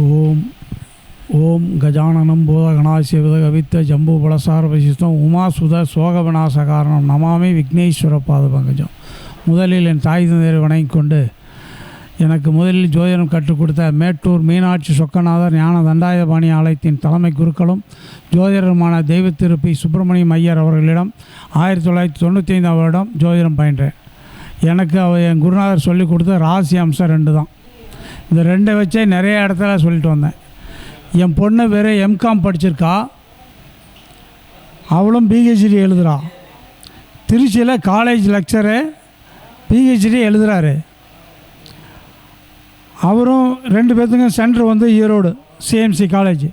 ஓம் ஓம் கஜானனம் பூதகணாசிவத கவித்த ஜம்பு பலசார வசிஷ்டம் உமாசுத சோக விநாச காரணம் நமாமி விக்னேஸ்வர பாத பங்கஜம். முதலில் என் தாய் தந்தையரை வணங்கிக் கொண்டு எனக்கு முதலில் ஜோதிடம் கற்றுக் கொடுத்த மேட்டூர் மீனாட்சி சொக்கநாதர் ஞான தண்டாயுதபாணி ஆலயத்தின் தலைமை குருக்களும் ஜோதிடருமான தெய்வ திருப்பி சுப்பிரமணியம் ஐயர் அவர்களிடம் ஆயிரத்தி தொள்ளாயிரத்தி தொண்ணூற்றி ஐந்தாம் வருடம் ஜோதிடம் பயின்றேன். எனக்கு அவர் என் குருநாதர் சொல்லிக் கொடுத்த ராசி அம்சம் ரெண்டு தான் இந்த ரெண்டை வச்சே நிறைய இடத்துல சொல்லிட்டு வந்தேன். என் பொண்ணு வேறு எம்காம் படிச்சிருக்கா. அவளும் பிஹெச்டி எழுதுறா. திருச்சியில் காலேஜ் லெக்சரு பிஹெச்டி எழுதுகிறாரு அவரும் ரெண்டு பேர்த்துக்கும் சென்டர் வந்து ஈரோடு சிஎம்சி காலேஜ்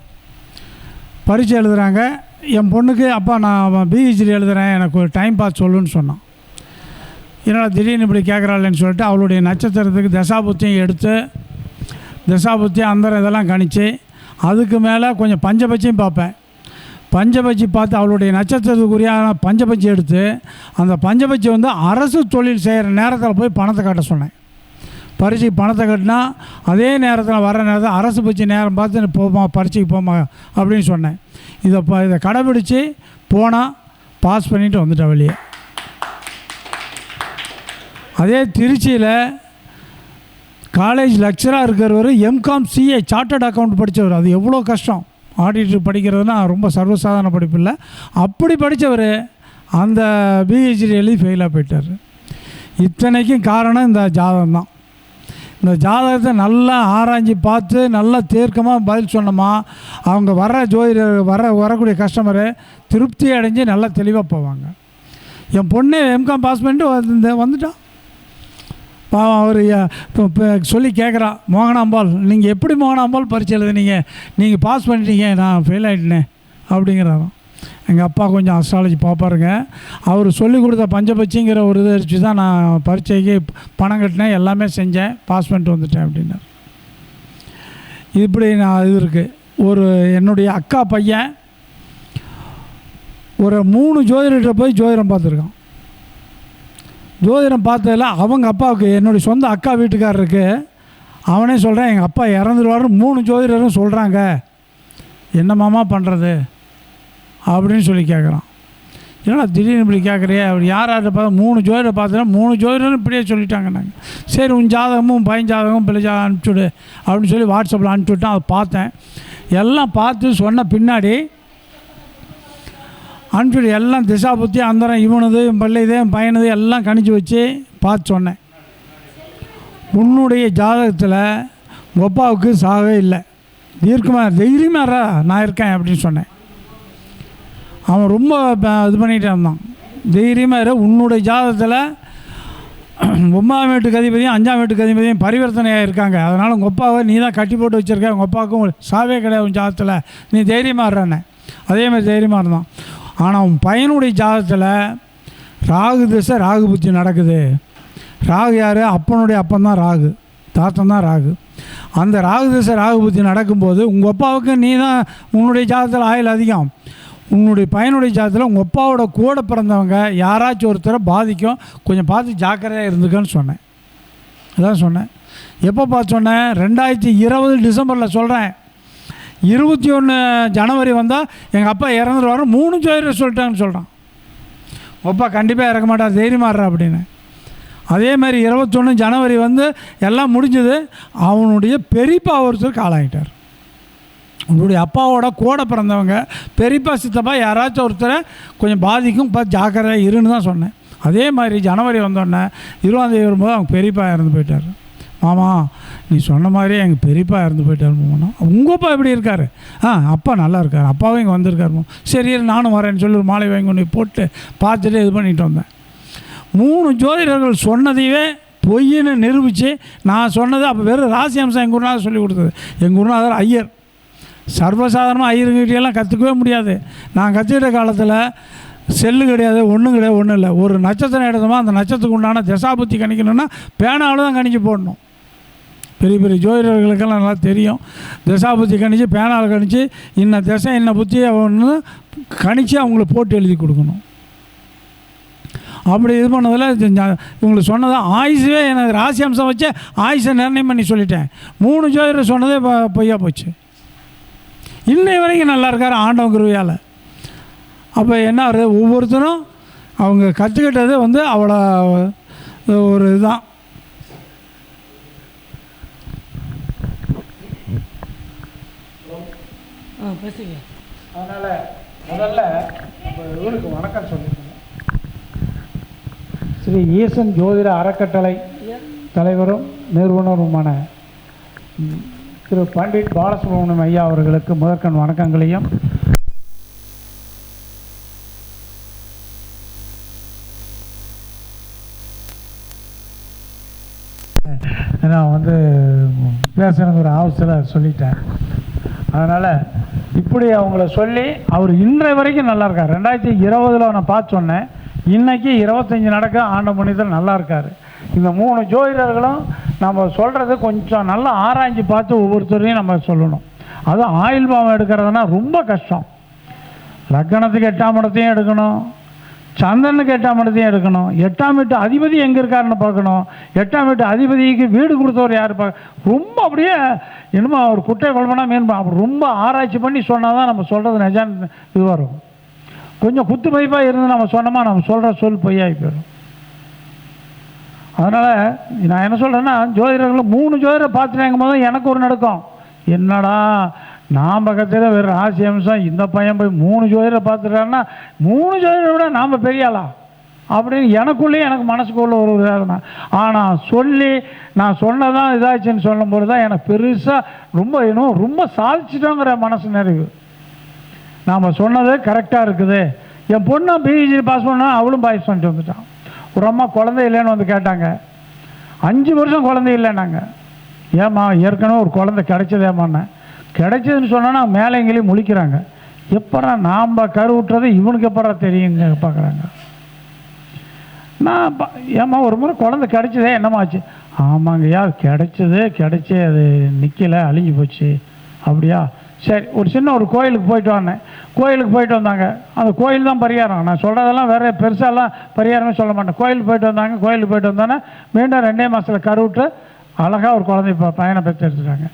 பரீட்சை எழுதுகிறாங்க என் பொண்ணுக்கு அப்பா நான் பிஹெச்டி எழுதுகிறேன் எனக்கு ஒரு டைம் பாஸ் சொல்லுன்னு சொன்னான். என்னடா திடீர்னு இப்படி கேட்குறாள்னு சொல்லிட்டு அவளுடைய நட்சத்திரத்துக்கு தசாபுத்தியும் எடுத்து திசாபுத்தி அந்தரம் இதெல்லாம் கணித்து அதுக்கு மேலே கொஞ்சம் பஞ்சபட்சியும் பார்ப்பேன். பஞ்சபட்சி பார்த்து அவளுடைய நட்சத்திரத்துக்குரியான பஞ்சபட்சி எடுத்து அந்த பஞ்சபட்சி வந்து அரசு தொழில் செய்கிற நேரத்தில் போய் பணத்தை கட்ட சொன்னேன். பரீட்சைக்கு பணத்தை கட்டினா அதே நேரத்தில் வர நேரத்தில் அரசு பட்சி நேரம் பார்த்து போமா பரீட்சைக்கு போமா அப்படின்னு சொன்னேன். இதை ப இதை கடைபிடிச்சி போனால் பாஸ் பண்ணிவிட்டு வந்துட்டேன் வெளியே. அதே திருச்சியில் காலேஜ் லெக்சராக இருக்கிறவர் எம்காம் சிஏ சார்ட்டர்ட் அக்கௌண்ட் படித்தவர் அது எவ்வளோ கஷ்டம்? ஆடிட்டர் படிக்கிறதுனா ரொம்ப சர்வசாதாரண படிப்பு இல்லை. அப்படி படித்தவர் அந்த பிஹெச்டி எழுதி ஃபெயிலாக போயிட்டார். இத்தனைக்கும் காரணம் இந்த ஜாதகம் தான். இந்த ஜாதகத்தை நல்லா ஆராய்ஞ்சு பார்த்து நல்லா தீர்க்கமாக பதில் சொன்னோமா அவங்க வர ஜோதிடர் வர வரக்கூடிய கஸ்டமரு திருப்தி அடைஞ்சு நல்லா தெளிவாக போவாங்க. என் பொண்ணு எம்காம் பாஸ் பண்ணிட்டு வந்து வந்துட்டான் பாவம் அவர் இப்போ சொல்லி கேட்குறா மோகனாம்பாள் நீங்கள் எப்படி மோகனாம்பாள் பரிச்சை எழுதுனீங்க? நீங்கள் பாஸ் பண்ணிட்டீங்க நான் ஃபெயில் ஆகிட்டேன் அப்படிங்கிறாராம். எங்கள் அப்பா கொஞ்சம் அஸ்ட்ராலஜி பார்ப்பாருங்க. அவர் சொல்லி கொடுத்த பஞ்சபட்சிங்கிற ஒரு இதை வச்சு தான் நான் பரீட்சைக்கு பணம் கட்டினேன் எல்லாமே செஞ்சேன் பாஸ் பண்ணிட்டு வந்துட்டேன் அப்படின்னார். இப்படி நான் இது இருக்குது ஒரு என்னுடைய அக்கா பையன் ஒரு மூணு ஜோதிடர்கிட்ட போய் ஜோதிடம் பார்த்துருக்கான். ஜோதிடம் பார்த்ததில் அவங்க அப்பாவுக்கு என்னுடைய சொந்த அக்கா வீட்டுக்காரருக்கு அவனே சொல்கிறேன் எங்கள் அப்பா இறந்துருவாருன்னு மூணு ஜோதிடரும் சொல்கிறாங்க என்னமாமா பண்ணுறது அப்படின்னு சொல்லி கேட்குறான் என்னடா திடீர்னு இப்படி கேட்குறியே அவர் யார் யார்கிட்ட பார்த்தா மூணு ஜோதிடரை பார்த்தா மூணு ஜோதிடரும் இப்படியே சொல்லிட்டாங்க நாங்கள் சரி உன் ஜாதகமும் பையன் ஜாதகமும் பிள்ளை ஜாதகம் அனுப்பிச்சுடு அப்படின்னு சொல்லி வாட்ஸ்அப்பில் அனுப்பிச்சுட்டான் அதை பார்த்தேன். எல்லாம் பார்த்து சொன்ன பின்னாடி அனுப்பிச்சுடு எல்லாம் திசா புத்தி அந்தரம் இவனது என் பிள்ளைது என் பையனது எல்லாம் கணிச்சு வச்சு பார்த்து சொன்னேன். உன்னுடைய ஜாதகத்தில் ஒப்பாவுக்கு சாகவே இல்லை. தீர்க்கமாக தைரியமாரா நான் இருக்கேன் அப்படின்னு சொன்னேன். அவன் ரொம்ப இது பண்ணிகிட்டே இருந்தான். தைரியமாக இரு உன்னுடைய ஜாதகத்தில் ஒன்பதாம் வீட்டுக்கு அதிபதியும் அஞ்சாம் வீட்டுக்கு அதிபதியும் பரிவர்த்தனையாக இருக்காங்க. அதனால் உங்கள் அப்பாவை நீ தான் கட்டி போட்டு வச்சுருக்க. உங்கள் அப்பாவுக்கும் சாவே கிடையாது உன் ஜாதத்தில் நீ தைரியமாக இருறேன்னு அதேமாதிரி தைரியமாக இருந்தான். ஆனால் உன் பையனுடைய ஜாதகத்தில் ராகு திசை ராகு புத்தி நடக்குது. ராகு யார்? அப்பனுடைய அப்பன் தான் ராகு. தாத்தன் தான் ராகு. அந்த ராகு திசை ராகு புத்தி நடக்கும்போது உங்கள் அப்பாவுக்கு நீ தான் உன்னுடைய ஜாதகத்தில் ஆயுள் அதிகம். உன்னுடைய பையனுடைய ஜாதத்தில் உங்கள் அப்பாவோட கூட பிறந்தவங்க யாராச்சும் ஒருத்தரை பாதிக்கும். கொஞ்சம் பார்த்து ஜாக்கிரதையாக இருந்துக்கன்னு சொன்னேன். அதான் சொன்னேன். எப்போ பார்த்து சொன்னேன்? ரெண்டாயிரத்தி இருபது டிசம்பரில் சொல்கிறேன் இருபத்தி ஒன்று ஜனவரி வந்தால் எங்கள் அப்பா இறந்துருவாரு. மூணு ஜோதிடர் சொல்லிட்டாங்கன்னு சொல்கிறான் அப்பா கண்டிப்பாக இறக்க மாட்டார் தைரியமாடுற அப்படின்னு. அதே மாதிரி இருபத்தொன்று ஜனவரி வந்து எல்லாம் முடிஞ்சது. அவனுடைய பெரியப்பா ஒருத்தர் காலாகிட்டார் உங்களுடைய அப்பாவோட கூட பிறந்தவங்க பெரியப்பா சித்தப்பா யாராச்சும் ஒருத்தரை கொஞ்சம் பாதிக்கும். இப்போ ஜாக்கிரதை இருன்னு தான் சொன்னேன். அதே மாதிரி ஜனவரி வந்தோடனே இருபதாந்தேதி வரும்போது அவங்க பெரியப்பா இறந்து போயிட்டார். மாமா நீ சொன்ன மாதிரியே எங்கள் பெரியப்பா இறந்து போயிட்டார் மாமா. உங்கள் அப்பா எப்படி இருக்கார்? ஆ அப்பா நல்லா இருக்கார். அப்பாவும் இங்கே வந்திருக்காரு சரி நானும் வரேன்னு சொல்லி ஒரு மாலை வாங்கி கொண்டு போட்டு பார்த்துட்டு இது பண்ணிட்டு வந்தேன். மூணு ஜோதிடர்கள் சொன்னதையே பொய்ன்னு நிரூபித்து நான் சொன்னது அப்போ வெறும் ராசி அம்சம் எங்கள் குருநாதர் சொல்லி கொடுத்தது. எங்கள் குருநாதர் ஐயர். சர்வசாதாரணமாக ஐயருங்கிட்டையெல்லாம் கற்றுக்கவே முடியாது. நான் கற்றுக்கிட்ட காலத்தில் செல்லு கிடையாது ஒன்றும் கிடையாது ஒன்றும் இல்லை. ஒரு நட்சத்திரம் எடுத்தோமா அந்த நட்சத்திரத்துக்கு உண்டான தசாபுத்தி கணிக்கணும்னா பேனாவில் தான் கணிச்சு போடணும். பெரிய பெரிய ஜோதிடர்களுக்கெல்லாம் நல்லா தெரியும். தசாபுத்தி கணிச்சு பேனால் கணிச்சு இன்ன திசை இன்ன புத்தி ஒன்று கணிச்சு அவங்களுக்கு போட்டு எழுதி கொடுக்கணும். அப்படி இது பண்ணதில் இவங்களுக்கு சொன்னது ஆயுசே எனக்கு ராசி அம்சம் வச்சு ஆயுசை நிர்ணயம் பண்ணி சொல்லிட்டேன். மூணு ஜோதிடர் சொன்னதே பொ- பொய்யா போச்சு. இன்னை வரைக்கும் நல்லா இருக்கார் ஆண்டவன் கிருவியால் அப்போ என்ன ஆகுது? ஒவ்வொருத்தரும் அவங்க கற்றுக்கிட்டது வந்து அவ்வளோ ஒரு இதுதான். அதனால் முதல்ல இவருக்கு வணக்கம் சொல்லியிருக்கேன் ஸ்ரீ ஈசன் ஜோதிட அறக்கட்டளை தலைவரும் நிறுவனருமான திரு பண்டிட் பாலசுப்ரமணியம் ஐயா அவர்களுக்கு முதற்கண் வணக்கங்களையும் நான் வந்து பேசுகிறேங்க ஒரு அவசரம் சொல்லிட்டேன். அதனால் இப்படி அவங்கள சொல்லி அவர் இன்றைய வரைக்கும் நல்லா இருக்கார். ரெண்டாயிரத்தி இருபதில் நான் பார்த்து சொன்னேன். இன்னைக்கு இருபத்தஞ்சி நடக்க ஆண்ட மனிதர் நல்லா இருக்கார். இந்த மூணு ஜோதிடர்களும் நம்ம சொல்கிறது கொஞ்சம் நல்லா ஆராய்ஞ்சு பார்த்து ஒவ்வொருத்தரையும் நம்ம சொல்லணும். அதுவும் ஆயில் பாவம் எடுக்கிறதுனா ரொம்ப கஷ்டம். லக்கணத்துக்கு எட்டாம் இடத்தையும் எடுக்கணும். சந்திரனுக்கு எட்டாம் இடத்தையும் எடுக்கணும். எட்டாம் வீட்டு அதிபதி எங்கே இருக்காருன்னு பார்க்கணும். எட்டாம் வீட்டு அதிபதிக்கு வீடு கொடுத்தவர் யார் பார்க்க ரொம்ப அப்படியே என்னமோ அவர் குட்டை குழம்புனா மீன் அப்படி ரொம்ப ஆராய்ச்சி பண்ணி சொன்னால் தான் நம்ம சொல்கிறது நிஜம் இது வரும் கொஞ்சம் குத்து மதிப்பாக இருந்து நம்ம சொன்னோமா நம்ம சொல்கிற சொல் பொய்யாகி போயிடும். அதனால் நான் என்ன சொல்கிறேன்னா ஜோதிடர்கள் மூணு ஜோதிடரை பார்த்துட்டாங்க போது எனக்கு ஒரு நடக்கும். என்னடா நான் பக்கத்தில் வெறும் ராசி அம்சம். இந்த பையன் போய் மூணு ஜோதிடரை பார்த்துட்டாருன்னா மூணு ஜோதிடரை விட நாம் பெரியாளா அப்படின்னு எனக்குள்ளேயே எனக்கு மனசுக்குள்ளே ஒரு வேதனை ஆனால் சொல்லி நான் சொன்னதான் இதாச்சுன்னு சொல்லும்போது தான் எனக்கு பெருசாக ரொம்ப இன்னும் ரொம்ப சாதிச்சிட்டோங்கிற மனசு நிறைவு. நாம் சொன்னது கரெக்டாக இருக்குது. என் பொண்ணு பிஹெச்டி பாஸ் பண்ணால் அவளும் பாஸ் பண்ணிட்டு வந்துட்டான். ஒரு அம்மா குழந்தை இல்லைன்னு வந்து கேட்டாங்க. அஞ்சு வருஷம் குழந்தை இல்லைன்னாங்க. ஏம்மா ஏற்கனவே ஒரு குழந்தை கிடைச்சதேம்மாண்ணே கிடைச்சதுன்னு சொன்னால் மேலே எங்கேயும் முழிக்கிறாங்க. எப்படா நாம் கருவுட்டுறது இவனுக்கு எப்படா தெரியுங்க பார்க்குறாங்க. நான் ப- ஏம்மா ஒரு முறை குழந்தை கிடைச்சதே என்னம்மா ஆச்சு? ஆமாங்கய்யா அது கிடைச்சது அது நிற்கலை அழிஞ்சு போச்சு. அப்படியா? சரி ஒரு சின்ன ஒரு கோயிலுக்கு போயிட்டு வந்தேன். கோயிலுக்கு போயிட்டு வந்தாங்க. அந்த கோயில் தான் பரிகாரம். நான் சொல்கிறதெல்லாம் வேறு பெருசாலாம் பரிகாரமே சொல்ல மாட்டேன். கோயிலுக்கு போயிட்டு வந்தாங்க. கோயிலுக்கு போயிட்டு வந்தோன்னே மீண்டும் ரெண்டே மாதத்தில் கருவிட்டு அழகாக ஒரு குழந்தை இப்போ பையனை பெற்று எடுத்துட்டாங்க.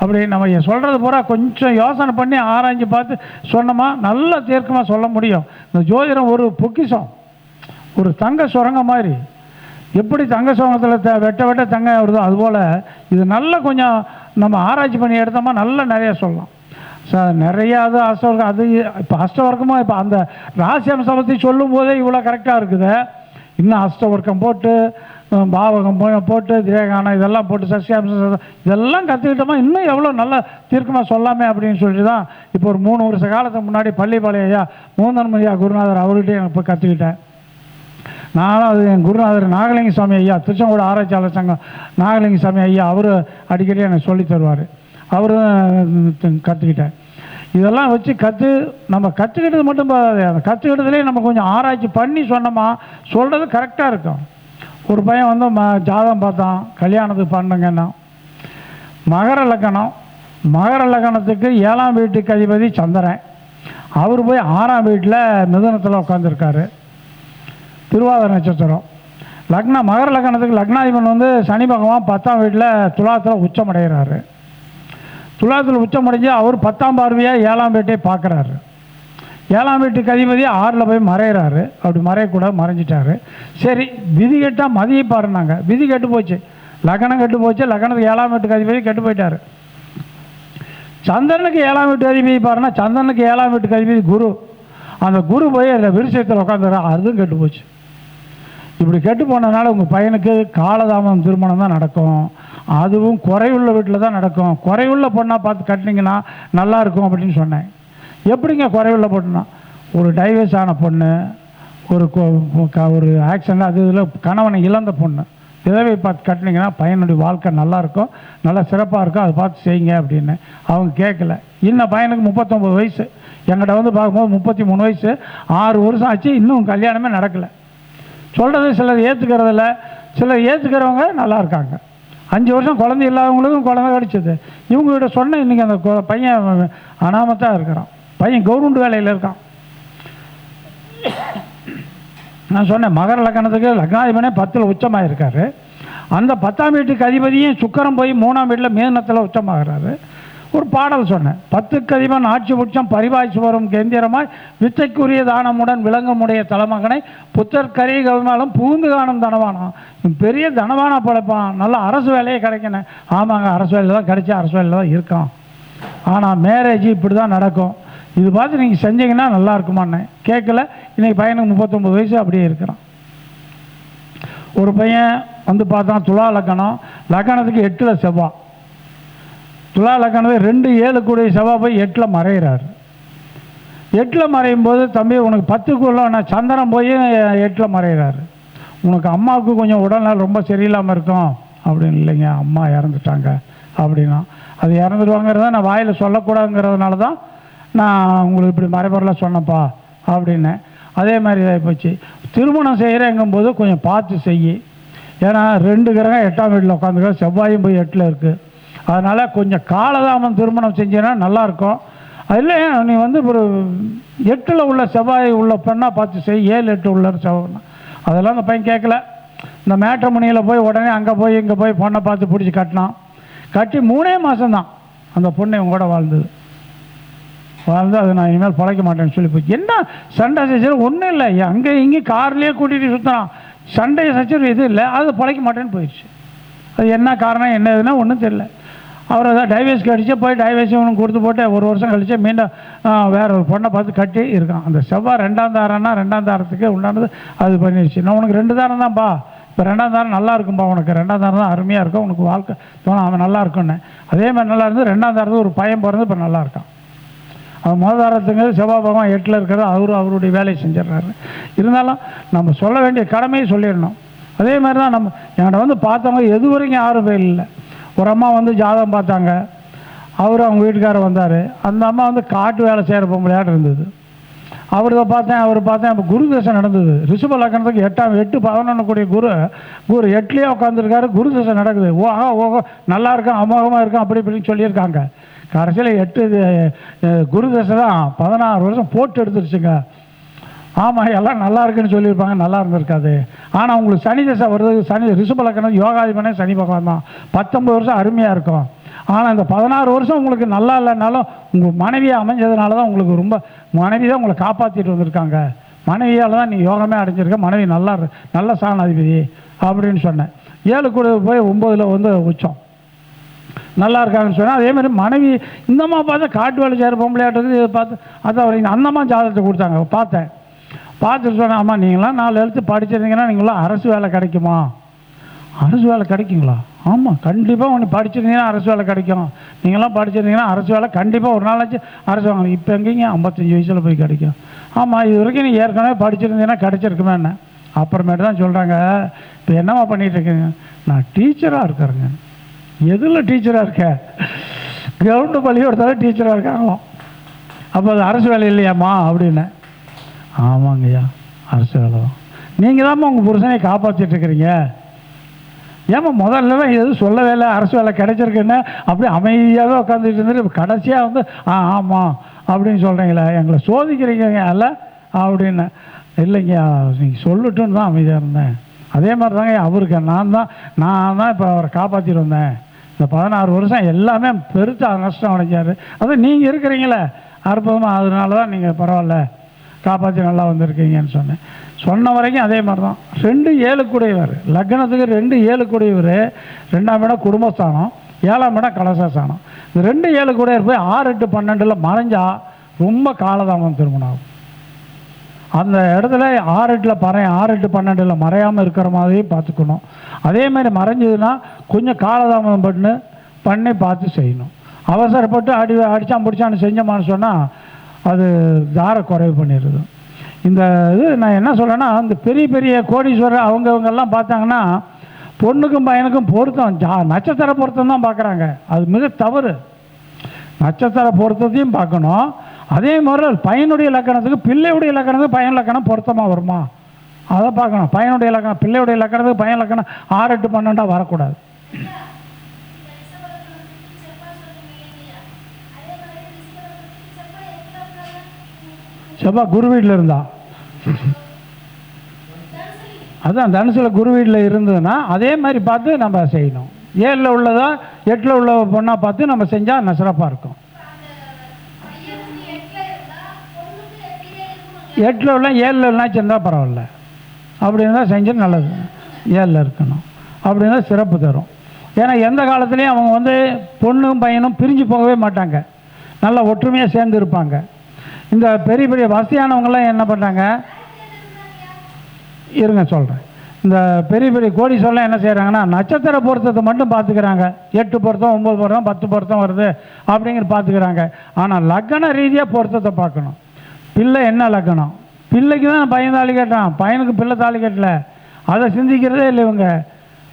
அப்படி நம்ம சொல்கிறது பூரா கொஞ்சம் யோசனை பண்ணி ஆராய்ஞ்சு பார்த்து சொன்னோமா நல்ல தீர்க்கமாக சொல்ல முடியும். இந்த ஜோதிடம் ஒரு பொக்கிஷம். ஒரு தங்க சுரங்கம் மாதிரி. எப்படி தங்க சுரங்கத்தில் த வெட்ட வெட்ட தங்கம் வருதோ அதுபோல் இது நல்ல கொஞ்சம் நம்ம ஆராய்ச்சி பண்ணி எடுத்தோமா நல்லா நிறைய சொல்லலாம். சார் நிறையா அது அஷ்டவர்க்கம் அது இப்போ அஷ்டவர்க்கமும் இப்போ அந்த ராசி அம்சம் பற்றி சொல்லும் போதே இவ்வளோ கரெக்டாக இருக்குது. இன்னும் அஷ்டவர்க்கம் போட்டு பாவகம் போட்டு திரேகானம் இதெல்லாம் போட்டு சசியாம்சம் இதெல்லாம் கற்றுக்கிட்டோமா இன்னும் எவ்வளோ நல்ல தீர்க்கமாக சொல்லாமே அப்படின்னு சொல்லிட்டு தான் இப்போ ஒரு மூணு வருஷ காலத்துக்கு முன்னாடி பள்ளிப்பாளைய ஐயா மூந்தன் ஐயா குருநாதர் அவர்கிட்ட எனக்கு போய் கற்றுக்கிட்டேன் நானும் அது என் குருநாதர் நாகலிங்க சுவாமி ஐயா திருச்செங்கோடு ஆராய்ச்சியாளர் சங்கம் நாகலிங்க சுவாமி ஐயா அவர் அடிக்கடி எனக்கு சொல்லி தருவார். அவரும் கற்றுக்கிட்டேன் இதெல்லாம் வச்சு கற்று நம்ம கற்றுக்கிட்டது மட்டும் போதாது. அந்த கற்றுக்கிட்டதுலேயே நம்ம கொஞ்சம் ஆராய்ச்சி பண்ணி சொன்னோமா சொல்கிறது கரெக்டாக இருக்கும். ஒரு பையன் வந்து ம ஜாதகம் பார்த்தான் கல்யாணத்துக்கு பண்ணுங்கன்னா. மகர லக்கணம் மகர லக்கணத்துக்கு ஏழாம் வீட்டுக்கு அதிபதி சந்திரன். அவர் போய் ஆறாம் வீட்டில் மிதுனத்தில் உட்காந்துருக்காரு திருவாதிர நட்சத்திரம். லக்னம் மகர லக்னத்துக்கு லக்னாதிபன் வந்து சனி பகவான் பத்தாம் வீட்டில் துலாத்தில் உச்சமடைகிறாரு. துலாத்தில் உச்சமடைஞ்சு அவர் பத்தாம் பார்வையாக ஏழாம் வீட்டை பார்க்குறாரு. ஏழாம் வீட்டுக்கு அதிபதி ஆறில் போய் மறையிறாரு. அப்படி மறையக்கூடாது மறைஞ்சிட்டாரு. சரி விதி கெட்டால் மதியை பாருனாங்க விதி கெட்டு போச்சு. லக்னம் கெட்டு போச்சு. லக்னத்துக்கு ஏழாம் வீட்டுக்கு அதிபதி கெட்டு போயிட்டார். சந்திரனுக்கு ஏழாம் வீட்டு அதிபதி பாருன்னா சந்திரனுக்கு ஏழாம் வீட்டுக்கு அதிபதி குரு. அந்த குரு போய் அதில் விருஷத்தில் உட்காந்துறா அதுவும் கெட்டு போச்சு. இப்படி கெட்டு போனதுனால உங்கள் பையனுக்கு காலதாமதம் திருமணம் தான் நடக்கும். அதுவும் குறைவுள்ள வீட்டில் தான் நடக்கும். குறைவுள்ள பொண்ணாக பார்த்து கட்டினீங்கன்னா நல்லா இருக்கும் அப்படின்னு சொன்னேன். எப்படிங்க குறைவில் பொண்ணுனா? ஒரு டைவர்ஸ் ஆன பொண்ணு ஒரு ஒரு ஆக்சிடென்ட் அது இதில் கணவனை இழந்த பொண்ணு. விதவை பார்த்து கட்டினீங்கன்னா பையனுடைய வாழ்க்கை நல்லாயிருக்கும் நல்லா சிறப்பாக இருக்கும் அதை பார்த்து செய்யுங்க அப்படின்னு. அவங்க கேட்கல. இன்னும் பையனுக்கு முப்பத்தொம்பது வயசு. எங்கிட்ட வந்து பார்க்கும்போது முப்பத்தி மூணு வயசு. ஆறு வருஷம் ஆச்சு இன்னும் கல்யாணமே நடக்கலை. சொல்கிறது சிலர் ஏற்றுக்கிறதில்ல சிலர் ஏற்றுக்கிறவங்க நல்லா இருக்காங்க. அஞ்சு வருஷம் குழந்தை இல்லாதவங்களுக்கும் குழந்தை கிடச்சிது. இவங்ககிட்ட சொன்ன இன்றைக்கி அந்த பையன் அனாமத்தாக இருக்கிறான். பையன் கவர்மெண்ட் வேலையில் இருக்கான். நான் சொன்னேன் மகர லக்கணத்துக்கு லக்னாதிபனே பத்தில் உச்சமாக இருக்காரு அந்த பத்தாம் வீட்டுக்கு அதிபதியும் சுக்கரம் போய் மூணாம் வீட்டில் மீனத்தில் உச்சமாகிறாரு. ஒரு பாடல் சொன்னேன் பத்துக்கு அதிபன் ஆட்சி உச்சம் பரிவாய் வரும் கேந்திரமாய் வித்தைக்குரிய தானமுடன் விளங்கமுடைய தலைமகனை புத்தர் கரிய கவிமாலும் பூந்து காணும் தனவானாம். பெரிய தனவானா படைப்பான். நல்ல அரசு வேலையே கிடைக்கணும். ஆமாங்க அரசு வேலையில் தான் கிடைச்சி அரசு வேலையில் தான் இருக்கான். ஆனால் மேரேஜ் இப்படி தான் நடக்கும். இது பார்த்து நீங்கள் செஞ்சீங்கன்னா நல்லா இருக்குமான்னு. கேட்கல. இன்னைக்கு பையனுக்கு முப்பத்தொம்பது வயசு அப்படியே இருக்கிறான். ஒரு பையன் வந்து பார்த்தான் துலா லக்கணம். லக்கணத்துக்கு எட்டில் செவ்வாய் துலா லக்கணத்தை ரெண்டு ஏழு கூடிய செவ்வாய் போய் எட்டில் மறைகிறார் எட்டில் மறையும் போது தம்பி உனக்கு பத்துக்குள்ள நான் சந்திரன் போய் எட்டில் மறைகிறாரு உனக்கு அம்மாவுக்கு கொஞ்சம் உடல்நலம் ரொம்ப சரியில்லாமல் இருக்கும். அப்படின்னு இல்லைங்க அம்மா இறந்துட்டாங்க. அப்படின்னா அது இறந்துடுவாங்கிறத நான் வாயில் சொல்லக்கூடாதுங்கிறதுனால தான் நான் உங்களுக்கு இப்படி மறைபொருளாக சொன்னப்பா அப்படின்னேன் அதே மாதிரி இதாகி போச்சு திருமணம் செய்கிறேங்கும்போது கொஞ்சம் பார்த்து செய் ஏன்னா ரெண்டு கிரகம் எட்டாம் வீட்டில் உட்காந்துருக்க செவ்வாயும் போய் எட்டில் இருக்குது அதனால் கொஞ்சம் காலதாமம் திருமணம் செஞ்சேன்னா நல்லாயிருக்கும். அதில் நீ வந்து ஒரு எட்டில் உள்ள செவ்வாய் உள்ள பெண்ணாக பார்த்து செய் ஏழு எட்டு உள்ள செவ்வாய் அதெல்லாம் அந்த பையன் கேட்கல. இந்த மேட்ரமணியில் போய் உடனே அங்கே போய் இங்கே போய் பொண்ணை பார்த்து பிடிச்சி கட்டினான். கட்டி மூணே மாதம்தான் அந்த பொண்ணு இவங்க கூட வாழ்ந்தது. வந்து அது நான் இனிமேல் பழைக்க மாட்டேன்னு சொல்லி போய் என்ன சண்டை சச்சரவு? ஒன்றும் இல்லை அங்கே இங்கேயும் கார்லேயே கூட்டிகிட்டு சுற்றினான் சண்டை சச்சரவு எதுவும் இல்லை. அது பழைக்க மாட்டேன்னு போயிடுச்சு. அது என்ன காரணம் என்ன எதுனா ஒன்றும் தெரியல. அவர் அதான் டைவர்ஸ் கடிச்சு போய் டைவர்ஸ் இவனுக்கு கொடுத்து போட்டு ஒரு வருஷம் கழிச்சு மீண்டும் வேற ஒரு பொண்ணை பார்த்து கட்டி இருக்கான். அந்த செவ்வாய் ரெண்டாம் தாரம்னா ரெண்டாம் தாரத்துக்கு உண்டானது அது பண்ணிடுச்சு நான் உனக்கு ரெண்டு தாரம் தான்ப்பா இப்போ ரெண்டாம் தாரம் நல்லா இருக்கும்பா உனக்கு. ரெண்டாம் தாரம் தான் அருமையாக இருக்கும். உனக்கு வாழ்க்கை தோணும் அவன் நல்லா இருக்குன்னு அதே மாதிரி நல்லா இருந்து ரெண்டாம் தாரத்துக்கு ஒரு பையன் பிறந்து இப்போ நல்லா இருக்கான். அவன் மோதாரத்துங்க செவ்வாய் பகவான் எட்டில் இருக்கிறது அவரும் அவருடைய வேலையை செஞ்சிடுறாரு. இருந்தாலும் நம்ம சொல்ல வேண்டிய கடமையை சொல்லிடணும். அதே மாதிரி தான் நம்ம என்கிட்ட வந்து பார்த்தவங்க எது வரைக்கும் யாரும் பேர் இல்லை. ஒரு அம்மா வந்து ஜாதகம் பார்த்தாங்க. அவர் அவங்க வீட்டுக்காரர் வந்தார். அந்த அம்மா வந்து காட்டு வேலை செய்கிற பொம்பளையாட்டு இருந்தது. அவரை பார்த்தேன் அவர் பார்த்தேன் இப்போ குரு தசை நடந்தது. ரிஷப லக்கணத்துக்கு எட்டாம் எட்டு பதினொன்று கூடிய குரு குரு எட்டுலேயே உட்காந்துருக்காரு குரு தசை நடக்குது. ஓஹோ ஓஹோ நல்லா இருக்கான் அமோகமாக இருக்கான் அப்படி இப்படின்னு சொல்லியிருக்காங்க. கடைசியில் எட்டு அஹ், குரு தசை தான் பதினாறு வருஷம் போட்டு எடுத்துருச்சுங்க. ஆமாம் எல்லாம் நல்லா இருக்குன்னு சொல்லியிருப்பாங்க நல்லா இருந்திருக்காது. ஆனால் உங்களுக்கு சனி தசை வருது சனி ரிஷப யோகாதிபனே சனி பகவான் தான். பத்தொம்பது வருஷம் அருமையாக இருக்கும். ஆனால் இந்த பதினாறு வருஷம் உங்களுக்கு நல்லா இல்லைனாலும் உங்கள் மனைவியை அமைஞ்சதுனால தான் உங்களுக்கு ரொம்ப மனைவி தான் உங்களை காப்பாற்றிட்டு வந்திருக்காங்க. மனைவியால் தான் நீ யோகமே அடைஞ்சிருக்க மனைவி நல்லா நல்ல சாணாதிபதி அப்படின்னு சொன்னேன். ஏழு கூட போய் ஒம்போதில் வந்து உச்சம். நல்லா இருக்காங்கன்னு சொன்னால் அதே மாதிரி மனைவி இந்தம்மா பார்த்தா காட்டு வேலை செய்கிற பொம்பளையாட்டது இதை பார்த்து அதான் அவர் அந்தம்மா ஜாதகத்தை கொடுத்தாங்க பார்த்தேன். பார்த்துட்டு சொன்னேன் அம்மா நீங்களாம் நாலு எழுத்து படிச்சிருந்தீங்கன்னா நீங்களாம் அரசு வேலை கிடைக்குமா? அரசு வேலை கிடைக்குங்களா? ஆமாம் கண்டிப்பாக ஒன்று படிச்சிருந்தீங்கன்னா அரசு வேலை கிடைக்கும். நீங்களாம் படிச்சிருந்தீங்கன்னா அரசு வேலை கண்டிப்பாக ஒரு நாளாச்சு அரசு வாங்க இப்போ எங்கேங்க? ஐம்பத்தஞ்சு வயசில் போய் கிடைக்கும். ஆமாம் இது வரைக்கும் நீ ஏற்கனவே படிச்சிருந்தீங்கன்னா கிடைச்சிருக்குமே என்ன அப்புறமேட்டு தான் சொல்கிறாங்க இப்போ என்னம்மா பண்ணிகிட்டு இருக்கீங்க? நான் டீச்சராக இருக்கிறேங்க. எதில் டீச்சராக இருக்க? கவர்மெண்ட் பள்ளிக்கூடத்தில் டீச்சராக இருக்காங்களாம் அப்போ அது அரசு வேலை இல்லையாம்மா அப்படின்னு. ஆமாங்கய்யா அரசு வேலை தான். நீங்கள் தான்மா உங்கள் புருஷனை காப்பாற்றிட்டுருக்கிறீங்க ஏம்மா முதல்ல தான் எதுவும் சொல்லவே இல்லை அரசு வேலை கிடைச்சிருக்குன்னு அப்படியே அமைதியாகவே உட்காந்துட்டு இருந்துட்டு கடைசியாக வந்து ஆ ஆமாம் அப்படின்னு சொல்கிறீங்களே எங்களை சோதிக்கிறீங்க அல்ல அப்படின்னு. இல்லைங்க நீங்கள் சொல்லட்டுன்னு தான் அமைதியாக இருந்தேன். அதே மாதிரி தாங்க அவருக்கு. நான் தான் நான் தான் இப்போ அவரை காப்பாற்றிட்டு வந்தேன். இந்த பதினாறு வருஷம் எல்லாமே பெருத்த நஷ்டம் அடைஞ்சார். அது நீங்கள் இருக்கிறீங்களே. அற்புதமாக அதனால தான் நீங்கள் பரவாயில்ல. காப்பாற்றி நல்லா வந்திருக்கீங்கன்னு சொன்னேன். சொன்ன வரைக்கும் அதே மாதிரி தான் ரெண்டு ஏழு கூடையவர். லக்னத்துக்கு ரெண்டு ஏழு கூடையவர். ரெண்டாம் இடம் குடும்பஸ்தானம். ஏழாம் இடம் கலசஸ்தானம். இந்த ரெண்டு ஏழு கூடையவர் போய் ஆறு எட்டு பன்னெண்டில் மறைஞ்சால் ரொம்ப காலதாமம் திருமணம் ஆகும். அந்த இடத்துல ஆறு எட்டில் பறை ஆறு எட்டு பன்னெண்டில் மறையாமல் இருக்கிற மாதிரி பார்த்துக்கணும். அதே மாதிரி மறைஞ்சதுன்னா கொஞ்சம் காலதாமதம் பண்ணு பண்ணி பார்த்து செய்யணும். அவசரப்பட்டு அடி அடித்தான் பிடிச்சான்னு செஞ்சோமான்னு சொன்னால் அது தார குறைவு பண்ணிடுது. இந்த இது நான் என்ன சொல்கிறேன்னா இந்த பெரிய பெரிய கோடீஸ்வரர் அவங்கவுங்கெல்லாம் பார்த்தாங்கன்னா பொண்ணுக்கும் பையனுக்கும் பொருத்தம். ஜா நட்சத்திர பொருத்தம் தான் பார்க்குறாங்க. அது மிக தவறு. நட்சத்திர பொருத்தத்தையும் பார்க்கணும். அதே மாதிரி பையனுடைய லக்கணத்துக்கு பிள்ளையுடைய லக்கணத்துக்கு பையன் லக்கணம் பொருத்தமாக வருமா? அதை பார்க்கணும். பையனுடைய லக்கணம் பிள்ளையுடைய லக்கணத்துக்கு பையன் லக்கணம் ஆறு எட்டு பன்னெண்டாக வரக்கூடாது. செவ்வாய் குரு வீட்டில் இருந்தா? அதுதான் தனுசில் குரு வீட்டில் இருந்ததுன்னா அதே மாதிரி பார்த்து நம்ம செய்யணும். ஏழில் உள்ளதா எட்டில் உள்ள பொண்ணாக பார்த்து நம்ம செஞ்சால் நசரப்பாக இருக்கும். எட்டில் உள்ள ஏழில் உள்ள இருந்தால் பரவாயில்ல. அப்படி இருந்தால் செஞ்சது நல்லது. ஏழில் இருக்கணும். அப்படி இருந்தால் சிறப்பு தரும். ஏன்னா எந்த காலத்துலேயும் அவங்க வந்து பொண்ணும் பையனும் பிரிஞ்சு போகவே மாட்டாங்க. நல்லா ஒற்றுமையாக சேர்ந்து இருப்பாங்க. இந்த பெரிய பெரிய வசதியானவங்களாம் என்ன பண்ணுறாங்க இருங்க சொல்கிறேன் இந்த பெரிய பெரிய கோடீஸ்வரம்லாம் என்ன செய்கிறாங்கன்னா நட்சத்திர பொருத்தத்தை மட்டும் பார்த்துக்கிறாங்க. எட்டு பொருத்தம் ஒம்பது பொருத்தம் பத்து பொருத்தம் வருது அப்படிங்கிற பார்த்துக்கிறாங்க. ஆனால் லக்கண ரீதியாக பொருத்தத்தை பார்க்கணும். பிள்ளை என்ன லக்கணம்? பிள்ளைக்கு தான் பையன் தாலி கட்டுறான். பையனுக்கு பிள்ளை தாலி கட்டல. அதை சிந்திக்கிறதே இல்லை இவங்க.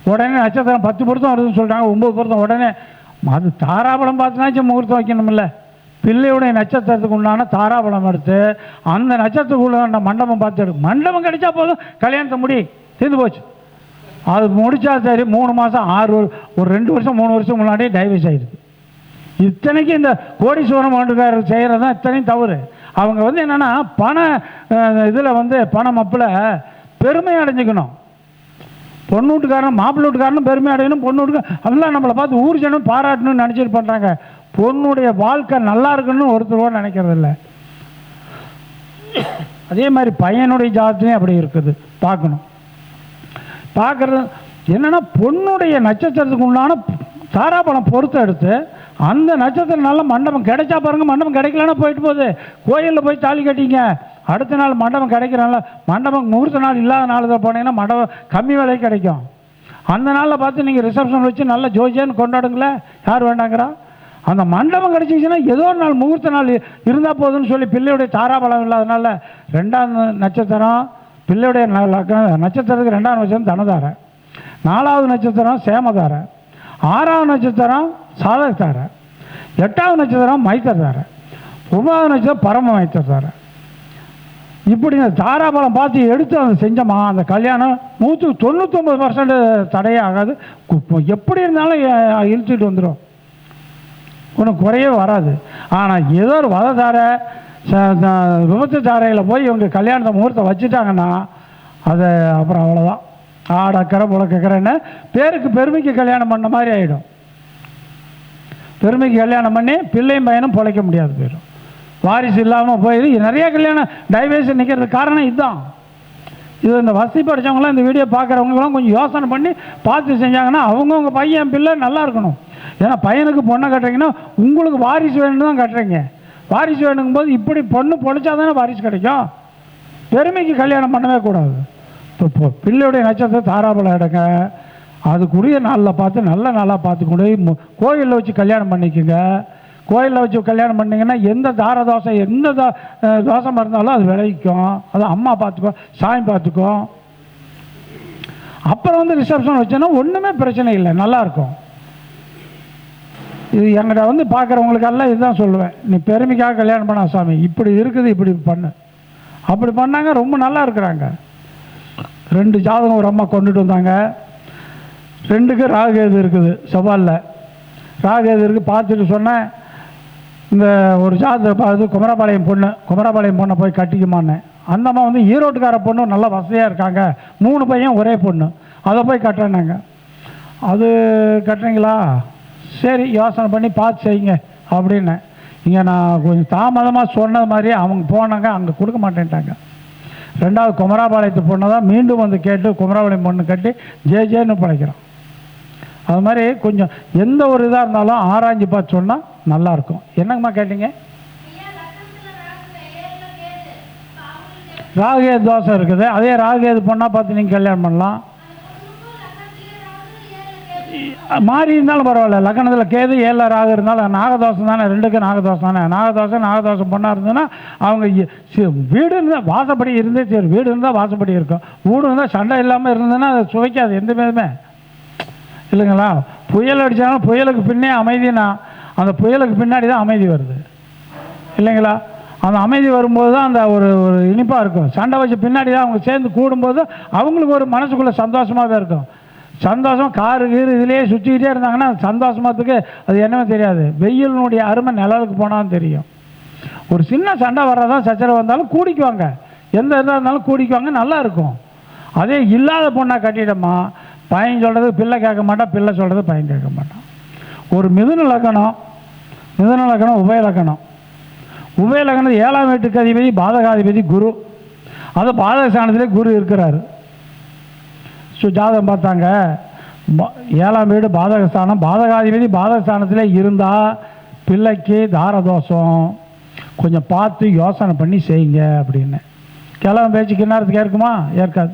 உடனே நட்சத்திரம் பத்து பொருத்தம் வருதுன்னு சொல்கிறாங்க ஒம்பது பொருத்தம். உடனே அது தாராபலம் பார்த்துனாச்சும் முகூர்த்தம் வைக்கணும்ல. பிள்ளையுடைய நட்சத்திரத்துக்கு உண்டான தாராபலம் எடுத்து அந்த நட்சத்திரத்துக்கு உண்டான மண்டபம் பார்த்து எடுக்கும். மண்டபம் கிடைச்சா போதும். கல்யாணத்தை முடி தீர்ந்து போச்சு. அது முடித்தா சரி மூணு மாதம் ஆறு ஒரு- ரெண்டு வருஷம் மூணு வருஷம் முன்னாடியே டைவர்ஸ் ஆயிடுது. இத்தனைக்கு இந்த கோடீஸ்வரம் ஆண்டுக்காரர் செய்கிறது தான் இத்தனையும் தவறு. அவங்க வந்து என்னென்னா பண இதில் வந்து பணம் மப்பில் பெருமை அடைஞ்சிக்கணும். பொண்ணு வீட்டுக்காரன் மாப்பிள்ளை வீட்டுக்காரனும் பெருமை அடையணும் பொண்ணு வீட்டுக்கு அதெல்லாம் நம்மளை பார்த்து ஊர் ஜனம் பாராட்டணும்னு நினச்சிட்டு பண்ணுறாங்க பொண்ணுடைய வாழ்க்கை நல்லா இருக்கணும்னு ஒருத்தர் கூட அதே மாதிரி பையனுடைய ஜாதத்துலேயும் அப்படி இருக்குது. பார்க்கணும். பார்க்குறது என்னென்னா பொண்ணுடைய நட்சத்திரத்துக்கு உண்டான தாராபலம் பொறுத்த எடுத்து அந்த நட்சத்திரம் நல்ல மண்டபம் கிடைச்சா பாருங்க மண்டபம் கிடைக்கலன்னா போயிட்டு போகுது. கோயிலில் போய் தாலி கட்டிங்க. அடுத்த நாள் மண்டபம் கிடைக்கிறனால மண்டபம் முகூர்த்த நாள் இல்லாத நாள் தான் போனீங்கன்னா மண்டபம் கம்மி விலை கிடைக்கும். அந்த நாளில் பார்த்து நீங்கள் ரிசப்ஷன் வச்சு நல்ல ஜோஜியான்னு கொண்டாடுங்களேன் யார் வேண்டாங்கிறா? அந்த மண்டபம் கிடச்சிச்சின்னா ஏதோ ஒரு நாள் முகூர்த்த நாள் இருந்தால் போதும்னு சொல்லி பிள்ளையுடைய தாராபலம் இல்லாதனால ரெண்டாம் நட்சத்திரம் பிள்ளையுடைய ந- நட்சத்திரத்துக்கு ரெண்டாம் நட்சத்திரம் தனதார. நாலாவது நட்சத்திரம் சேமதார. ஆறாவது நட்சத்திரம் சாதகத்தார. எட்டாவது நட்சத்திரம் மைத்ததார ஒன்பதாவது நட்சத்திரம் பரம மைத்ததார இப்படி இந்த தாராபலம் பார்த்து எடுத்து அதை செஞ்சோமா அந்த கல்யாணம் நூற்று தொண்ணூத்தொம்பது பர்சன்ட் தடையே ஆகாது. கு- எப்படி இருந்தாலும் இழுத்துட்டு வந்துடும் ஒன்றும் குறையே வராது. ஆனால் ஏதோ ஒரு வததார ச- விபத்து தாரையில் போய் இவங்க கல்யாணத்தை முகூர்த்தம் வச்சுட்டாங்கன்னா அது அப்புறம் அவ்வளோதான் ஆடக்கரை புழக்கக்கரைன்னு பேருக்கு பெருமைக்கு கல்யாணம் பண்ண மாதிரி ஆகிடும் பெருமைக்கு கல்யாணம் பண்ணி பிள்ளையும் பையனும் பிழைக்க முடியாது போயிடும் வாரிசு இல்லாமல் போயிடு நிறைய கல்யாணம் டைவர்ஸ் நிற்கிறதுக்கு காரணம் இதுதான். இது இந்த வசதி படித்தவங்களாம் இந்த வீடியோ பார்க்குறவங்களாம் கொஞ்சம் யோசனை பண்ணி பார்த்து செஞ்சாங்கன்னா அவங்கவுங்க பையன் பிள்ளை நல்லா இருக்கணும். ஏன்னா பையனுக்கு பொண்ணை கட்டுறீங்கன்னா உங்களுக்கு வாரிசு வேணும்னு தான் கட்டுறீங்க. வாரிசு வேணுங்கும் போது இப்படி பொண்ணு பொழைச்சா தானே வாரிசு கிடைக்கும். பெருமைக்கு கல்யாணம் பண்ணவே கூடாது. இப்போ இப்போ பிள்ளையுடைய நட்சத்திரம் தாராபலம் எடுங்க. அதுக்குரிய நாளில் பார்த்து நல்ல நாளாக பார்த்து கொண்டு போய் கோயிலில் வச்சு கல்யாணம் பண்ணிக்கோங்க. கோயிலில் வச்சு கல்யாணம் பண்ணிங்கன்னா எந்த தார தோசை எந்த தோ- அஹ் இருந்தாலும் அது விளைவிக்கும். அது அம்மா பார்த்துக்கும் சாமி பார்த்துக்கும் அப்புறம் வந்து ரிசப்ஷன் வச்சோன்னா ஒன்றுமே பிரச்சனை இல்லை நல்லா இருக்கும். இது என்கிட்ட வந்து பார்க்குறவங்களுக்கெல்லாம் இதுதான் சொல்லுவேன். நீ பெருமைக்காக கல்யாணம் பண்ண சாமி இப்படி இருக்குது இப்படி பண்ணு. அப்படி பண்ணாங்க ரொம்ப நல்லா இருக்கிறாங்க. ரெண்டு ஜாதகம் ஒரு அம்மா கொண்டுட்டு வந்தாங்க. ரெண்டுக்கு ராகுகேது இருக்குது சவாலில். ராகுகேது இருக்குது பார்த்துட்டு சொன்னேன் இந்த ஒரு ஜாதகத்தை பார்த்து குமரபாளையம் பொண்ணு குமரபாளையம் பொண்ணை போய் கட்டிக்குமான்னு. அந்தம்மா வந்து ஈரோட்டுக்கார பொண்ணு நல்லா வசதியாக இருக்காங்க. மூணு பையன் ஒரே பொண்ணு. அதை போய் கட்டுறேன்னாங்க. அது கட்டுறீங்களா? சரி யோசனை பண்ணி பார்த்து செய்யுங்க அப்படின்னு. இங்கே நான் கொஞ்சம் தாமதமாக சொன்னது மாதிரி அவங்க போனாங்க அங்கே கொடுக்க மாட்டேன்ட்டாங்க. ரெண்டாவது குமராபாளையத்து பொண்ணை தான் மீண்டும் வந்து கேட்டு குமராபாளையம் பொண்ணு கட்டி ஜே ஜேன்னு பழைக்கிறோம். அது மாதிரி கொஞ்சம் எந்த ஒரு இதாக இருந்தாலும் ஆராய்ஞ்சு பார்த்து சொன்னால் நல்லாயிருக்கும் என்னங்கம்மா கேட்டீங்க? ராகுகேது தோசை இருக்குது. அதே ராகுகேது பொண்ணாக பார்த்து நீங்கள் கல்யாணம் பண்ணலாம். மாறி இருந்தாலும் பரவாயில்ல. லக்னத்தில் கேது ஏழில் ராகு இருந்தாலும் நாகதோஷம் தானே? ரெண்டுக்கு நாகதோஷம் தானே? நாகதோஷம் நாகதோஷம் பொண்ணாக இருந்ததுன்னா அவங்க வீடு இருந்தால் வாசப்படி இருந்தே சரி. வீடு இருந்தால் வாசப்படி இருக்கும். வீடு இருந்தால் சண்டை இல்லாமல் இருந்ததுன்னா அது சுவைக்காது. எந்த விதமே. இல்லைங்களா? புயல் அடித்தாலும் புயலுக்கு பின்னே அமைதினா அந்த புயலுக்கு பின்னாடி தான் அமைதி வருது. இல்லைங்களா? அந்த அமைதி வரும்போது தான் அந்த ஒரு ஒரு இனிப்பாக இருக்கும். சண்டை வச்சு பின்னாடி தான் அவங்க சேர்ந்து கூடும்போது அவங்களுக்கு ஒரு மனசுக்குள்ளே சந்தோஷமாகவே இருக்கும். சந்தோஷம் காரு கீரு இதுலேயே சுற்றிக்கிட்டே இருந்தாங்கன்னா சந்தோஷமாத்துக்கு அது என்னவோ தெரியாது. வெயிலினுடைய அருமை நிழலுக்கு போனாலும் தெரியும். ஒரு சின்ன சண்டை வர்றதான் சச்சரவு வந்தாலும் கூடிக்குவாங்க. எந்த இதாக இருந்தாலும் கூடிக்குவாங்க நல்லா இருக்கும். அதே இல்லாத பொண்ணாக கட்டிடமா பையன் சொல்கிறது பிள்ளை கேட்க மாட்டான் பிள்ளை சொல்கிறது பையன் கேட்க மாட்டான் ஒரு மிதுன லக்கணம் மிதுன லக்கணம் உபய லக்கணம். உபய லக்கணம் ஏழாம் வீட்டுக்கு அதிபதி பாதகாதிபதி குரு. அது பாதக ஸ்தானத்திலே குரு இருக்கிறாரு. ஸோ ஜாதகம் பார்த்தாங்க. ஏழாம் வீடு பாதகஸ்தானம். பாதகாதிபதி பாதகஸ்தானத்திலே இருந்தால் பிள்ளைக்கு தாரதோஷம். கொஞ்சம் பார்த்து யோசனை பண்ணி செய்யுங்க அப்படின்னு. கிழமை பேச்சுக்கு நேரத்துக்கு ஏற்குமா? ஏற்காது.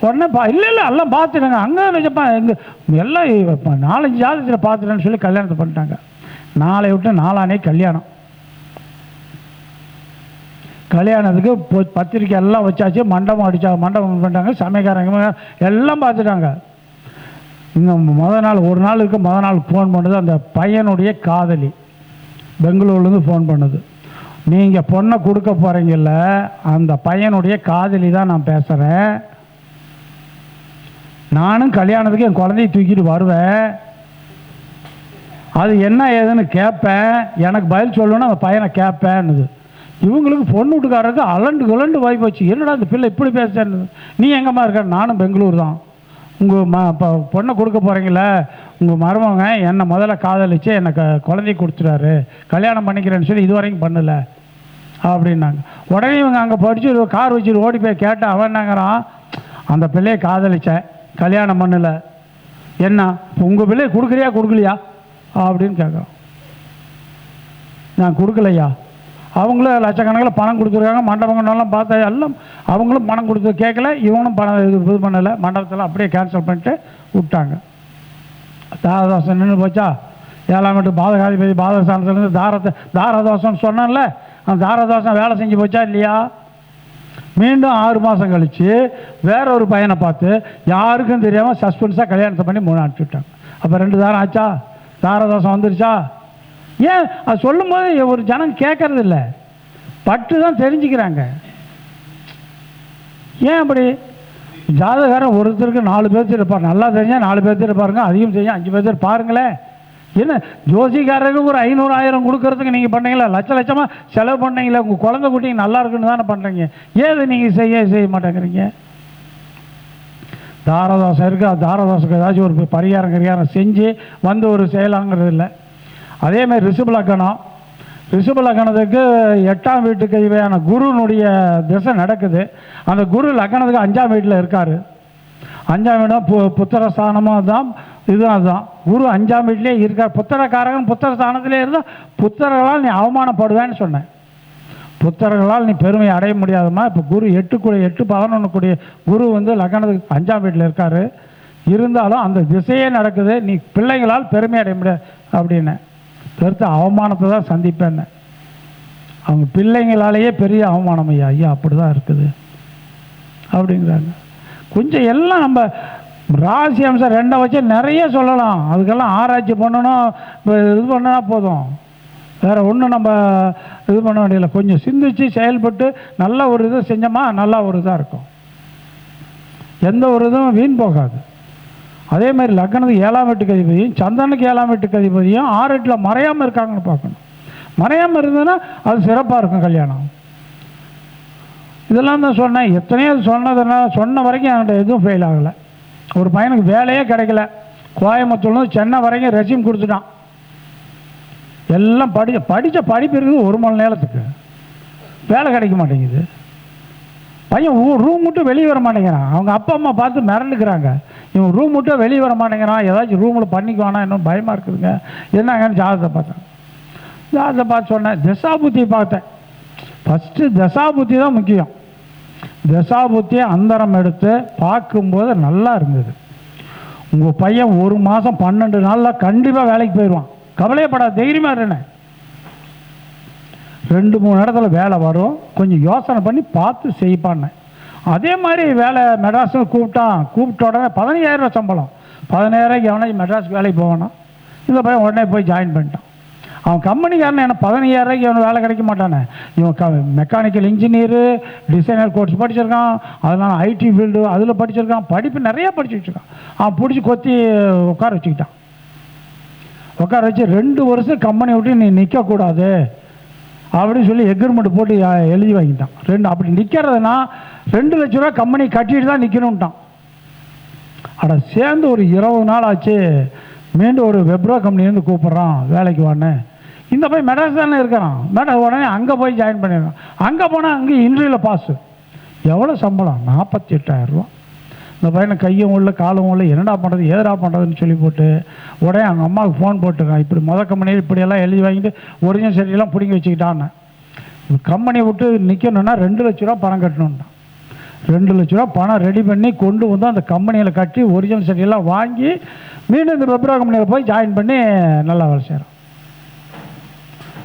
உடனே பா இல்லை இல்லை எல்லாம் பார்த்துட்டாங்க. அங்கே நிஜப்பா எங்கள் எல்லாம் இப்போ நாலஞ்சு ஜாதகத்தில் பார்த்துட்டேன்னு சொல்லி கல்யாணத்தை பண்ணிட்டாங்க. நாளை விட்டு நாளானே கல்யாணம். கல்யாணத்துக்கு பொ- பத்திரிக்கை எல்லாம் வச்சாச்சு மண்டபம் அடித்தா மண்டபம் பண்ணிட்டாங்க சமயக்காரங்க எல்லாம் பார்த்துட்டாங்க. இங்கே மொதல் நாள் ஒரு நாள் இருக்க மொதல் நாள் ஃபோன் பண்ணுது அந்த பையனுடைய காதலி. பெங்களூர்லேருந்து ஃபோன் பண்ணுது. நீங்கள் பொண்ணை கொடுக்க போகிறீங்கல்ல அந்த பையனுடைய காதலி தான் நான் பேசுகிறேன் நானும் கல்யாணத்துக்கு என் குழந்தைய தூக்கிட்டு வருவேன். அது என்ன ஏதுன்னு கேட்பேன். எனக்கு பதில் சொல்லணும்னு அந்த பையனை கேட்பேன்னுது. இவங்களுக்கு பொண்ணு வீட்டுக்காரருக்கு அலண்டு கலண்டு வாய் போச்சு. என்னடா அந்த பிள்ளை இப்படி பேசுறது நீ எங்கம்மா இருக்க? நானும் பெங்களூர் தான். உங்கள் ம இப்போ பொண்ணை கொடுக்க போகிறீங்கள உங்கள் மருமகங்க என்னை முதல்ல காதலிச்சு என்னை க குழந்தைய கொடுத்துட்டாரு. கல்யாணம் பண்ணிக்கிறேன்னு சொல்லி இது வரைக்கும் பண்ணலை. அப்படின்னாங்க. உடனே இவங்க அங்கே படிச்சு கார் வச்சுட்டு ஓடி போய் கேட்டேன். அவன் என்னங்கிறான்? அந்த பிள்ளையை காதலிச்சேன். கல்யாணம் பண்ணல. என்ன உங்கள் பிள்ளை கொடுக்குறியா கொடுக்கலையா? அப்படின்னு கேட்குறான். நான் கொடுக்கலையா? அவங்களும் லட்சக்கணக்கில் பணம் கொடுத்துருக்காங்க மண்டபங்கள்லாம் பார்த்தா எல்லாம் அவங்களும் பணம் கொடுத்து கேட்கல இவனும் பணம் இது இது பண்ணலை. மண்டபத்தில் அப்படியே கேன்சல் பண்ணிட்டு விட்டாங்க. தாரதாசன் நின்று போச்சா? ஏழாம் வீட்டு பாதகாதிபதி பாதகஸ்தானத்துலேருந்து தாரத்தை தாரதோஷம்னு சொன்னேன்ல அந்த தாரதோஷம் வேலை செஞ்சு போச்சா இல்லையா? மீண்டும் ஆறு மாதம் கழித்து வேற ஒரு பையனை பார்த்து யாருக்கும் தெரியாமல் சஸ்பென்ஸாக கல்யாணத்தை பண்ணி மூணு அனுப்பிச்சுட்டாங்க அப்போ ரெண்டு தாரம் ஆச்சா? தாரதோஷம் வந்துருச்சா? ஏன்? அது சொல்லும்போது ஒரு ஜனம் கேட்கறது இல்லை. பட்டு தான் தெரிஞ்சுக்கிறாங்க. ஏன் அப்படி? ஜாதகாரன் ஒருத்தருக்கு நாலு பேர்த்து இருப்பார். நல்லா தெரிஞ்சால் நாலு பேர்த்து இருப்பாருங்க. அதிகம் தெரிஞ்சால் அஞ்சு பேர்த்து பாருங்களேன் என்ன ஜோசிக்காரருக்கு ஒரு ஐநூறு ஆயிரம் கொடுக்கறதுக்கு நீங்கள் பண்ணீங்களா? லட்ச லட்சமாக செலவு பண்ணீங்களா? உங்கள் குழந்தை குட்டிங்க நல்லா இருக்குன்னு தானே பண்ணுறீங்க ஏது நீங்கள் செய்ய செய்ய மாட்டேங்கிறீங்க? தாரதோசம் இருக்குது அது ஏதாச்சும் ஒரு பரிகாரம் கரிகாரம் செஞ்சு வந்து ஒரு செயலாங்கிறது இல்லை. அதேமாதிரி ரிஷப லக்கணம் ரிஷப லக்கணத்துக்கு எட்டாம் வீட்டுக்கு இவையான குருனுடைய திசை நடக்குது. அந்த குரு லக்கணத்துக்கு அஞ்சாம் வீட்டில் இருக்கார். அஞ்சாம் வீடும் பு புத்திரஸ்தானமும் தான் இதுவும் அதுதான் குரு அஞ்சாம் வீட்டிலே இருக்கார். புத்திரக்காரகன் புத்திர ஸ்தானத்திலே இருந்தால் புத்திரர்களால் நீ அவமானப்படுவேன்னு சொன்னேன் புத்தர்களால் நீ பெருமை அடைய முடியாதுமா இப்போ குரு எட்டு கூட எட்டு பதினொன்று கூடிய குரு வந்து லக்னத்துக்கு அஞ்சாம் வீட்டில் இருக்காரு. இருந்தாலும் அந்த திசையே நடக்குது. நீ பிள்ளைங்களால் பெருமை அடைய முடியாது அப்படின்னு. பெருத்த அவமானத்தை தான் சந்திப்பேன்னு. அவங்க பிள்ளைங்களாலேயே பெரிய அவமானம். ஐயா ஐயா அப்படி தான் இருக்குது. அப்படிங்கிறாங்க. கொஞ்சம் எல்லாம் நம்ம ராசி அம்சம் ரெண்டை வச்சு நிறைய சொல்லலாம். அதுக்கெல்லாம் ஆராய்ச்சி பண்ணணும் இது பண்ணா போதும். வேறு ஒன்றும் நம்ம இது பண்ண வேண்டியதில்லை. கொஞ்சம் சிந்திச்சு செயல்பட்டு நல்ல ஒரு இது செஞ்சோமா நல்லா ஒரு இதாக இருக்கும். எந்த ஒரு இதுவும் வீண் போகாது. அதே மாதிரி லக்னத்துக்கு ஏழாம் வீட்டுக்கு அதிபதியும் சந்தனுக்கு ஏழாம் வீட்டுக்கு அதிபதியும் ஆறு எட்டில் மறையாமல் இருக்காங்கன்னு பார்க்கணும். மறையாமல் இருந்ததுன்னா அது சிறப்பாக இருக்கும் கல்யாணம். இதெல்லாம் தான் சொன்னேன். எத்தனையோ சொன்னதுன்னா சொன்ன வரைக்கும் என்கிட்ட எதுவும் ஃபெயில் ஆகலை. ஒரு பையனுக்கு வேலையே கிடைக்கல. கோயம்புத்தூர்லேருந்து சென்னை வரைக்கும் ரெசியூம் கொடுத்துட்டான். எல்லாம் படி படித்த படிப்பு இருக்குது ஒரு மணி நேரத்துக்கு. வேலை கிடைக்க மாட்டேங்குது. பையன் ரூம் மட்டும் வெளியே வர மாட்டேங்கிறான். அவங்க அப்பா அம்மா பார்த்து மிரண்டுக்கிறாங்க. இவன் ரூம் மட்டும் வெளியே வர மாட்டேங்கிறான். ஏதாச்சும் ரூமில் பண்ணிக்குவானா இன்னும் பயமாக இருக்குதுங்க. என்னங்கன்னு ஜாதகத்தை பார்த்தேன். ஜாதகத்தை பார்த்து சொன்னேன். திசாபுத்தி பார்த்தேன். ஃபஸ்ட்டு தசாபுத்தி தான் முக்கியம். தசாபுத்தியை அந்தரம் எடுத்து பார்க்கும்போது நல்லா இருந்தது. உங்கள் பையன் ஒரு மாதம் பன்னெண்டு நாளில் கண்டிப்பாக வேலைக்கு போயிடுவான் கவலையப்படாத தைரியமாக இருந்தேன் ரெண்டு மூணு இடத்துல வேலை வரும். கொஞ்சம் யோசனை பண்ணி பார்த்து செய்ப்பான்னு. அதே மாதிரி வேலை மெட்ராஸும் கூப்பிட்டான். கூப்பிட்ட உடனே பதினையாயிரம் ரூபா சம்பளம். பதினாயிரம் எவனையும் மெட்ராஸ் வேலைக்கு போவானா? இந்த பையன் உடனே போய் ஜாயின் பண்ணிட்டான். அவன் கம்பெனிக்காரன் என்ன பதினையாயிரம் இவன் வேலை கிடைக்க மாட்டானே? இவன் க மெக்கானிக்கல் இன்ஜினியரு டிசைனர் கோர்ஸ் படிச்சிருக்கான். அதனால ஐடி ஃபீல்டு அதில் படிச்சிருக்கான். படிப்பு நிறையா படிச்சு வச்சுருக்கான் அவன் பிடிச்சி கொத்தி உட்கார வச்சுக்கிட்டான். உட்கார வச்சு ரெண்டு வருஷம் கம்பெனி விட்டு நீ நிற்கக்கூடாது அப்படின்னு சொல்லி எக்ரிமெண்ட் போட்டு எழுதி வாங்கிட்டான். ரெண்டு அப்படி நிற்கிறதுனா ரெண்டு லட்ச ரூபா கம்பெனி கட்டிட்டு தான் நிற்கணுன்ட்டான் அட சேர்ந்து ஒரு இருபது நாள் ஆச்சு. மீண்டும் ஒரு வெப்ரோ கம்பெனிலேருந்து கூப்பிட்றான். வேலைக்கு வான்னு. இந்த போய் மெட்ராஸ் தானே இருக்கிறான் மெட்ராஸ் உடனே அங்கே போய் ஜாயின் பண்ணிடுறான் அங்கே போனால் அங்கே இன்ட்ரியில் பாஸு எவ்வளோ சம்பளம்? நாற்பத்தி எட்டாயிரரூவா இந்த பையனை கையும் உள்ள காலும் உள்ள என்னடா பண்ணுறது ஏதா பண்ணுறதுன்னு சொல்லி போட்டு உடனே அவங்க அம்மாவுக்கு ஃபோன் போட்டுருக்கான். இப்படி முத கம்பெனியில் இப்படியெல்லாம் எழுதி வாங்கிட்டு ஒரிஜினல் சரியெல்லாம் பிடிங்கி வச்சுக்கிட்டான்னு கம்பெனி விட்டு நிற்கணுன்னா ரெண்டு லட்ச ரூபா பணம் கட்டணும்னா ரெண்டு லட்ச ரூபா பணம் ரெடி பண்ணி கொண்டு வந்து அந்த கம்பெனியில் கட்டி ஒரிஜினல் சரியெல்லாம் வாங்கி மீண்டும் இந்த வெப்ரா கம்பெனியில் போய் ஜாயின் பண்ணி நல்லா வேலை செய்கிறான்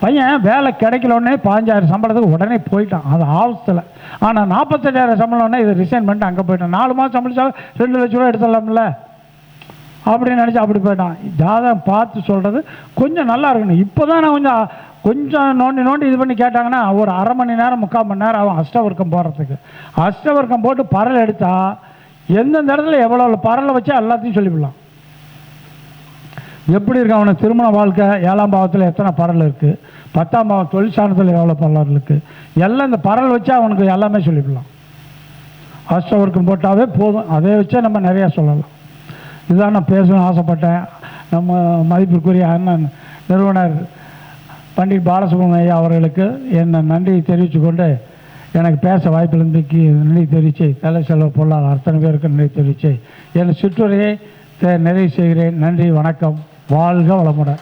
பையன் வேலை கிடைக்கல உடனே பாஞ்சாயிரம் சம்பளத்துக்கு உடனே போயிட்டான். அது ஆபத்தில் ஆனால் நாற்பத்தஞ்சாயிரம் சம்பளம் உடனே இதை ரிசைன் பண்ணிட்டு அங்கே போயிட்டான். நாலு மாதம் சம்பளிச்சாலும் ரெண்டு லட்ச ரூபா எடுத்துடலாம்ல? அப்படின்னு நினச்சி அப்படி போயிட்டான். ஜாதகம் பார்த்து சொல்கிறது கொஞ்சம் நல்லா இருக்கணும். இப்போ தான் நான் கொஞ்சம் கொஞ்சம் நோண்டி நோண்டி இது பண்ணி கேட்டாங்கன்னா ஒரு அரை மணி நேரம் முக்கால் மணி நேரம் ஆகும் அஷ்டவர்க்கம் போடுறதுக்கு அஷ்டவர்க்கம் போட்டு பரல் எடுத்தால் எந்தெந்த இடத்துல எவ்வளோ பரலை வச்சா எல்லாத்தையும் சொல்லிவிடலாம். எப்படி இருக்கு அவனை திருமண வாழ்க்கை? ஏழாம் பாவத்தில் எத்தனை பரல் இருக்குது பத்தாம் பாவம் தொழில் சாணத்தில் எவ்வளோ பரல் இருக்குது எல்லாம் இந்த பரல் வச்சா அவனுக்கு எல்லாமே சொல்லிவிடலாம் அஷ்டவர்க்கம் போட்டாவே போதும். அதை வச்சே நம்ம நிறையா சொல்லலாம். இதுதான் நான் பேசணும்னு ஆசைப்பட்டேன். நம்ம மதிப்பிற்குரிய அண்ணன் நிறுவனர் பண்டிட் பாலசுப்ரமணிய ஐயா அவர்களுக்கு என்ன நன்றி தெரிவித்துக்கொண்டு எனக்கு பேச வாய்ப்பிலிருந்துக்கு நன்றி தெரிவித்து தலை செல்வ பொருளாளர் அத்தனை பேருக்கு நன்றி தெரிவித்து என் சுற்றுரையை நிறைவு செய்கிறேன். நன்றி வணக்கம். வாழ்க வளமுடன்.